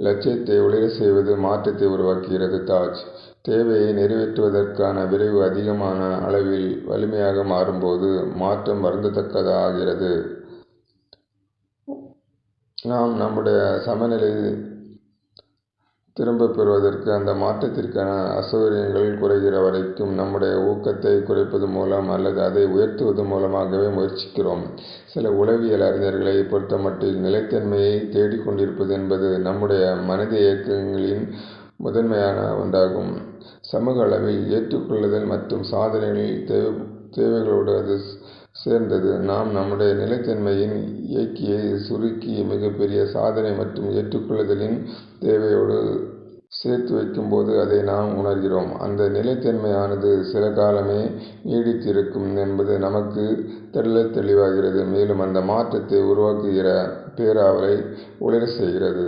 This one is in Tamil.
லட்சியத்தை ஒளிரச் செய்வது மாற்றத்தை உருவாக்குகிறது. தாஜ்: தேவையை நிறைவேற்றுவதற்கான விரைவு அதிகமான அளவில் வலிமையாக மாறும்போது மாற்றம் வருந்தத்தக்கதாகிறது. நாம் நம்முடைய சமநிலை திரும்பப் பெறுவதற்கு அந்த மாற்றத்திற்கான அசௌகரியங்கள் குறைகிற வரைக்கும் நம்முடைய ஊக்கத்தைக் குறைப்பது மூலம் அல்லது அதை உயர்த்துவது மூலமாகவே முயற்சிக்கிறோம். சில உளவியல் அறிஞர்களைப் பொறுத்தமட்டில் நிலைத்தன்மையைத் தேடிக்கொண்டிருப்பது என்பது நம்முடைய மனித இயக்கங்களின் முதன்மையான ஒன்றாகும். சமூக அளவில் ஏற்றுக்கொள்ளுதல் மற்றும் சாதனைகளின் தேவைகளோடு அது சேர்ந்தது. நாம் நம்முடைய நிலைத்தன்மையின் இயக்கியை சுருக்கி மிகப்பெரிய சாதனை மற்றும் ஏற்றுக்கொள்ளுதலின் தேவையோடு சேர்த்து வைக்கும்போது அதை நாம் உணர்கிறோம். அந்த நிலைத்தன்மையானது சில காலமே நீடித்திருக்கும் என்பது நமக்கு தெள்ளத் தெளிவாகிறது. மேலும் அந்த மாற்றத்தை உருவாக்குகிற பேராவலை ஒளிரச் செய்கிறது.